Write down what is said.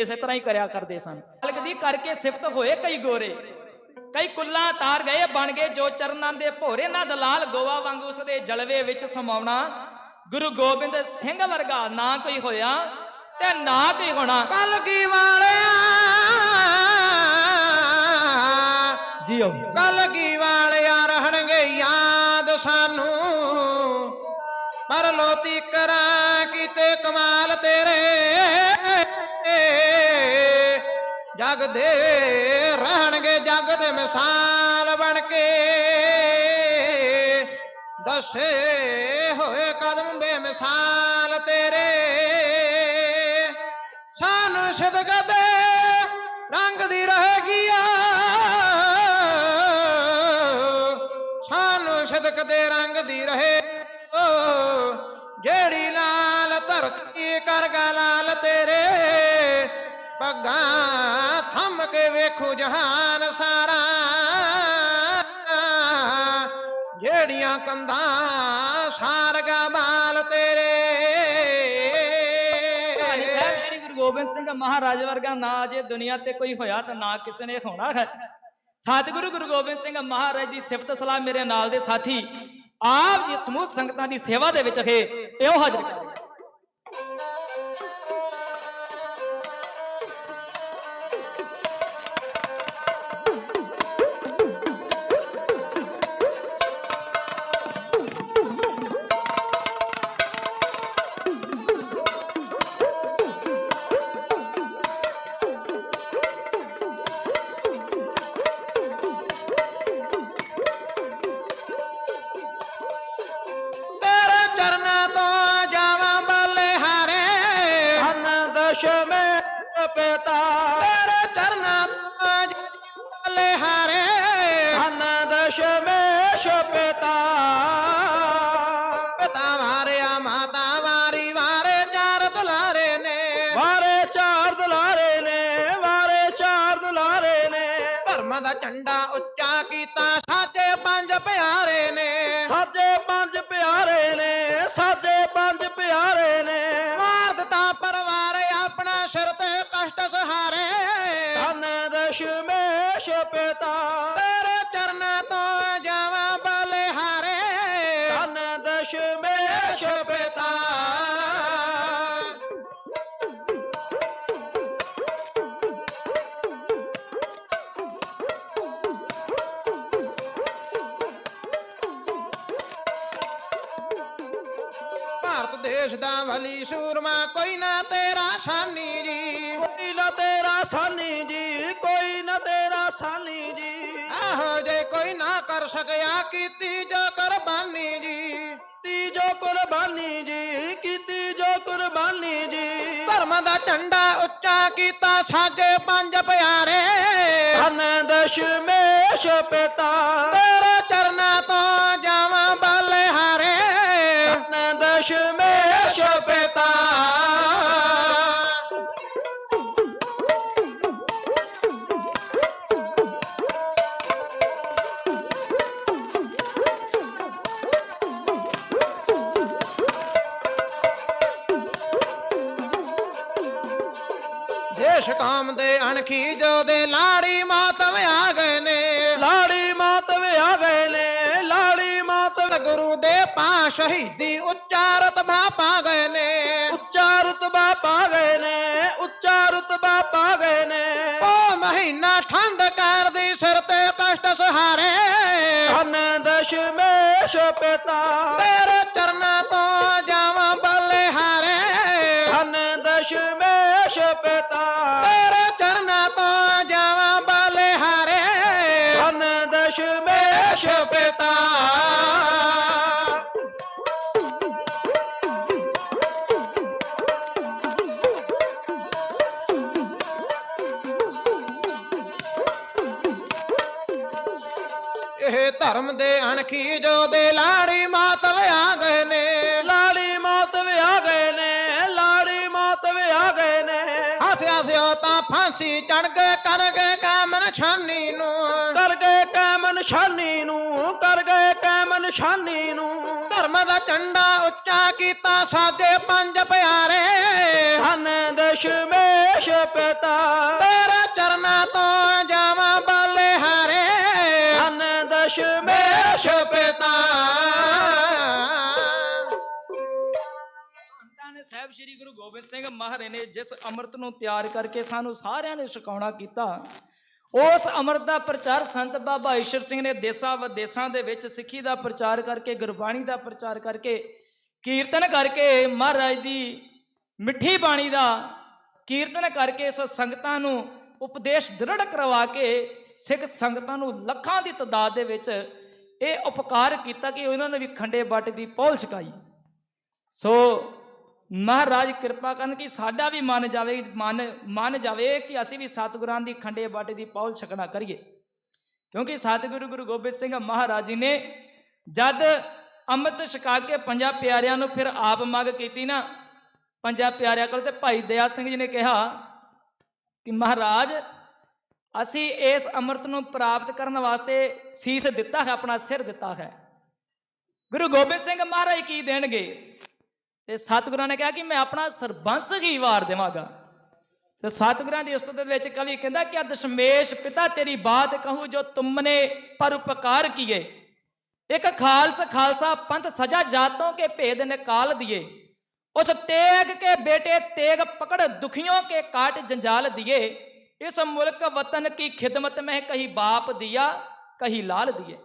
ਇਸੇ ਤਰ੍ਹਾਂ ਹੀ ਕਰਿਆ ਕਰਦੇ ਸਨ। ਮਾਲਕ ਦੀ ਕਰਕੇ ਸਿਫਤ ਹੋਏ ਕਈ ਗੋਰੇ। ਕਈ ਕੁੱਲਾ ਤਾਰ ਗਏ ਬਣ ਗਏ ਜੋ ਚਰਨਾਂ ਦੇ ਭੋਰੇ। ਨਾ ਦਲਾਲ ਗੋਵਾ ਵਾਂਗ ਉਸ ਦੇ ਜਲਵੇ ਵਿੱਚ ਸਮਾਉਣਾ। ਗੁਰੂ ਗੋਬਿੰਦ ਸਿੰਘ ਵਰਗਾ ਨਾ ਕੋਈ ਹੋਇਆ ਤੇ ਨਾ ਕੋਈ ਹੋਣਾ। ਕਲਗੀ ਵਾਲਿਆ। ਜੀਓ ਕਲਗੀ ਵਾਲਿਆ ਰਹਿਣਗੇ ਯਾਦ ਸਾਨੂੰ। ਪਰ ਲੋਤੀ ਕਰਾਂ ਕੀਤੇ ਕਮਾਲ ਤੇਰੇ। ਜਗ ਰਹਿਣਗੇ ਜੱਗ ਦੇ ਮਿਸਾਲ ਬਣ ਕੇ। ਦਸੇ ਹੋਏ ਕਦਮ ਬੇਮਿਸਾਲ ਤੇਰੇ। ਸਾਨੂੰ ਸਿਦਕ ਦੇ ਰੰਗ ਦੀ ਰਹੇਗੀ ਆ। ਸਾਨੂੰ ਸਿਦਕ ਦੇ ਰੰਗ ਦੀ ਰਹੇ। ਓ ਜਿਹੜੀ ਲਾਲ ਧਰਤੀ ਕਰਗਾ ਲਾਲ ਤੇਰੇ। ਪੱਗਾਂ ਥੰਮ ਕੇ ਵੇਖੂ ਜਹਾਨ ਸਾਰਾ। ਜਿਹੜੀਆਂ ਕੰਧਾਂ ਸਾਰਗਾ ਮਾਲ ਤੇਰੇ। ਸ੍ਰੀ ਗੁਰੂ ਗੋਬਿੰਦ ਸਿੰਘ ਮਹਾਰਾਜ ਵਰਗਾ ਨਾ ਜੇ ਦੁਨੀਆ ਤੇ ਕੋਈ ਹੋਇਆ ਤਾਂ ਨਾ ਕਿਸੇ ਨੇ ਹੋਣਾ ਹੈ। ਸਤਿਗੁਰੂ ਗੁਰੂ ਗੋਬਿੰਦ ਸਿੰਘ ਮਹਾਰਾਜ ਦੀ ਸਿਫਤ ਸਲਾਹ ਮੇਰੇ ਨਾਲ ਦੇ ਸਾਥੀ, ਆਪ ਜੀ ਸਮੂਹ ਸੰਗਤਾਂ ਦੀ ਸੇਵਾ ਦੇ ਵਿੱਚ ਹੈ ਇਹੋ ਹਾਜ਼ਰ ਕਰ ਪਿਤਾ ਤੇਰੇ ਚਰਨਾਂ ਤੋਂ ਜਾਵਾਂ ਬਲਿਹਾਰੇ ਹਨ ਦਸ਼ਮੇ ਪਿਤਾ। ਪਿਤਾ ਵਾਰਿਆ ਮਾਤਾ ਵਾਰੀ ਵਾਰੇ ਚਾਰ ਦੁਲਾਰੇ ਨੇ। ਵਾਰੇ ਚਾਰ ਦੁਲਾਰੇ ਨੇ ਵਾਰੇ ਚਾਰ ਦੁਲਾਰੇ ਨੇ। ਧਰਮ ਦਾ ਝੰਡਾ ਉੱਚਾ ਕੀਤਾ ਸਾਜੇ ਪੰਜ ਪਿਆਰੇ ਦਸ਼ਮੇ ਪਿਤਾ। ਤੇਰੇ ਚਰਨਾਂ ਤੋਂ ਜਾਵਾਂ ਬਲਿਹਾਰੇ। ਹਨ ਦਸ਼ਮੇ ਪਿਤਾ। ਭਾਰਤ ਦੇਸ਼ ਦਾ ਵਲੀ ਸੂਰਮਾ ਕੋਈ ਨਾ ਤੇਰਾ ਸਾਨੀ ਜੀ। ਸਾਨੀ ਜੀ ਕੋਈ ਨਾ ਤੇਰਾ ਸਾਨੀ ਜੀ। ਆਹੋ ਜੇ ਕੋਈ ਨਾ ਕਰ ਸਕਿਆ ਕੀਤੀ ਜੋ ਕੁਰਬਾਨੀ ਜੀ। ਕੀਤੀ ਜੋ ਕੁਰਬਾਨੀ ਜੀ ਕੀਤੀ ਜੋ ਕੁਰਬਾਨੀ ਜੀ। ਧਰਮ ਦਾ ਝੰਡਾ ਉੱਚਾ ਕੀਤਾ ਸਾਜੇ ਪੰਜ ਪਿਆਰੇ। ਧਨ ਦਸ਼ਮੇਸ਼ ਪਿਤਾ। ਤੇਰੇ ਦੇਸ਼ ਕਾਮ ਦੇ ਅਣਖੀ ਜੋ ਦੇ ਲਾੜੀ ਮਾਤਵ ਆ ਗਏ ਨੇ। ਲਾੜੀ ਮਾਤ ਵਿਆ ਗਏ ਨੇ ਲਾੜੀ ਮਾਤ ਗੁਰੂ ਦੇ ਪਾ ਸ਼ਹੀਦੀ ਉਚਾਰਤ ਮਾ ਪਾ ਗਏ ਨੇ। ਉੱਚਾ ਰਤਬਾ ਪਾ ਗਏ ਨੇ ਉੱਚਾ ਰਤਬਾ ਪਾ ਗਏ ਨੇ। ਉਹ ਮਹੀਨਾ ਠੰਡ ਕਰਦੀ ਸਿਰ ਤੇ ਕਸ਼ਟ ਸਹਾਰੇ। ਧਨ ਦਸ਼ਮੇਸ਼ ਪਿਤਾ ਤੇਰੇ ਚਰਨਾਂ ਇਹ ਧਰਮ ਦੇ ਅਣਖੀ ਜੋ ਦੇ ਲਾੜੀ ਮਾਤਵ ਆ ਗਏ ਨੇ। ਲਾੜੀ ਮਾਤ ਵਿਆ ਗਏ ਨੇ ਲਾੜੀ ਮਾਤ ਵਿਆ ਗਏ ਨੇ। ਹੱਸ ਗਿਆ ਸੀ ਉਹ ਤਾਂ ਫਾਂਸੀ ਚੜ ਗਏ ਕਰ ਗਏ ਕਾਮਨ ਛਾਨੀ ਨੂੰ। ਕਰ ਗਏ ਕਾਇਮ ਨਿਸ਼ਾਨੀ ਨੂੰ ਕਰ ਗਏ ਕਾਇਮ ਨਿਸ਼ਾਨੀ ਨੂੰ। ਧਰਮ ਦਾ ਝੰਡਾ ਉੱਚਾ ਕੀਤਾ ਸਾਦੇ ਪੰਜ ਪਿਆਰੇ। ਧਨ ਦਸ਼ਮੇਸ਼ ਪਿਤਾ। ਤੇਰੇ ਚਰਨਾਂ ਤੋਂ ਦਸ਼ਮੇਸ਼ ਸਾਹਿਬ ਸ੍ਰੀ ਗੁਰੂ ਗੋਬਿੰਦ ਸਿੰਘ ਮਹਾਰਾਜ ਨੇ ਜਿਸ ਅੰਮ੍ਰਿਤ ਨੂੰ ਤਿਆਰ ਕਰਕੇ ਸਾਨੂੰ ਸਾਰਿਆਂ ਨੇ ਛਕਾਉਣਾ ਕੀਤਾ, ਉਸ ਅੰਮ੍ਰਿਤ ਦਾ ਪ੍ਰਚਾਰ ਸੰਤ ਬਾਬਾ ਈਸ਼ਰ ਸਿੰਘ ਨੇ ਦੇਸਾਂ ਵਿਦੇਸਾਂ ਦੇ ਵਿੱਚ ਸਿੱਖੀ ਦਾ ਪ੍ਰਚਾਰ ਕਰਕੇ, ਗੁਰਬਾਣੀ ਦਾ ਪ੍ਰਚਾਰ ਕਰਕੇ, ਕੀਰਤਨ ਕਰਕੇ, ਮਹਾਰਾਜ ਦੀ ਮਿੱਠੀ ਬਾਣੀ ਦਾ ਕੀਰਤਨ ਕਰਕੇ ਸੋ ਸੰਗਤਾਂ ਨੂੰ ਉਪਦੇਸ਼ ਦ੍ਰਿੜ ਕਰਵਾ ਕੇ ਸਿੱਖ ਸੰਗਤਾਂ ਨੂੰ ਲੱਖਾਂ ਦੀ ਤਦਾਦ ਦੇ ਵਿੱਚ ਇਹ ਉਪਕਾਰ ਕੀਤਾ ਕਿ ਉਹਨਾਂ ਨੇ ਵੀ ਖੰਡੇ ਬੱਟ ਦੀ ਪੌਲ ਛਕਾਈ। ਸੋ ਮਹਾਰਾਜ ਕਿਰਪਾ ਕਰਨ ਕਿ ਸਾਡਾ ਵੀ ਮਨ ਜਾਵੇ, ਮਨ ਮਨ ਜਾਵੇ ਕਿ ਅਸੀਂ ਵੀ ਸਤਿਗੁਰਾਂ ਦੀ ਖੰਡੇ ਬਾਟੇ ਦੀ ਪੌਲ ਛਕਣਾ ਕਰੀਏ। ਕਿਉਂਕਿ ਸਤਿਗੁਰੂ ਗੁਰੂ ਗੋਬਿੰਦ ਸਿੰਘ ਮਹਾਰਾਜ ਜੀ ਨੇ ਜਦ ਅੰਮ੍ਰਿਤ ਛਕਾ ਕੇ ਪੰਜਾਂ ਪਿਆਰਿਆਂ ਨੂੰ ਫਿਰ ਆਪ ਮੰਗ ਕੀਤੀ ਨਾ, ਪੰਜਾਂ ਪਿਆਰਿਆਂ ਕੋਲ ਤੇ ਭਾਈ ਦਇਆ ਸਿੰਘ ਜੀ ਨੇ ਕਿਹਾ ਕਿ ਮਹਾਰਾਜ ਅਸੀਂ ਇਸ ਅੰਮ੍ਰਿਤ ਨੂੰ ਪ੍ਰਾਪਤ ਕਰਨ ਵਾਸਤੇ ਸੀਸ ਦਿੱਤਾ ਹੈ, ਆਪਣਾ ਸਿਰ ਦਿੱਤਾ ਹੈ। ਗੁਰੂ ਗੋਬਿੰਦ ਸਿੰਘ ਮਹਾਰਾਜ ਕੀ ਦੇਣਗੇ? ਤੇ ਸਤਿਗੁਰਾਂ ਨੇ ਕਿਹਾ ਕਿ ਮੈਂ ਆਪਣਾ ਸਰਬੰਸ ਹੀ ਵਾਰ ਦੇਵਾਂਗਾ। ਤੇ ਸਤਿਗੁਰਾਂ ਦੀ ਉਸਤਤ ਵਿੱਚ ਕਵੀ ਕਹਿੰਦਾ ਕਿ ਦਸ਼ਮੇਸ਼ ਪਿਤਾ ਤੇਰੀ ਬਾਤ ਕਹੂੰ, ਜੋ ਤੁਮਨੇ ਪਰਉਪਕਾਰ ਕੀਏ। ਇੱਕ ਖਾਲਸ ਖਾਲਸਾ ਪੰਥ ਸਜਾ ਜਾਤੋਂ ਕੇ ਭੇਦ ਨਿਕਾਲ ਦਿਏ। ਉਸ ਤੇਗ ਕੇ ਬੇਟੇ ਤੇਗ ਪਕੜ ਦੁਖੀਆਂ ਕੇ ਕਾਟ ਜੰਜਾਲ ਦਿਏ। इस मुल्क वतन की खिदमत में कहीं बाप दिया कहीं लाल दिए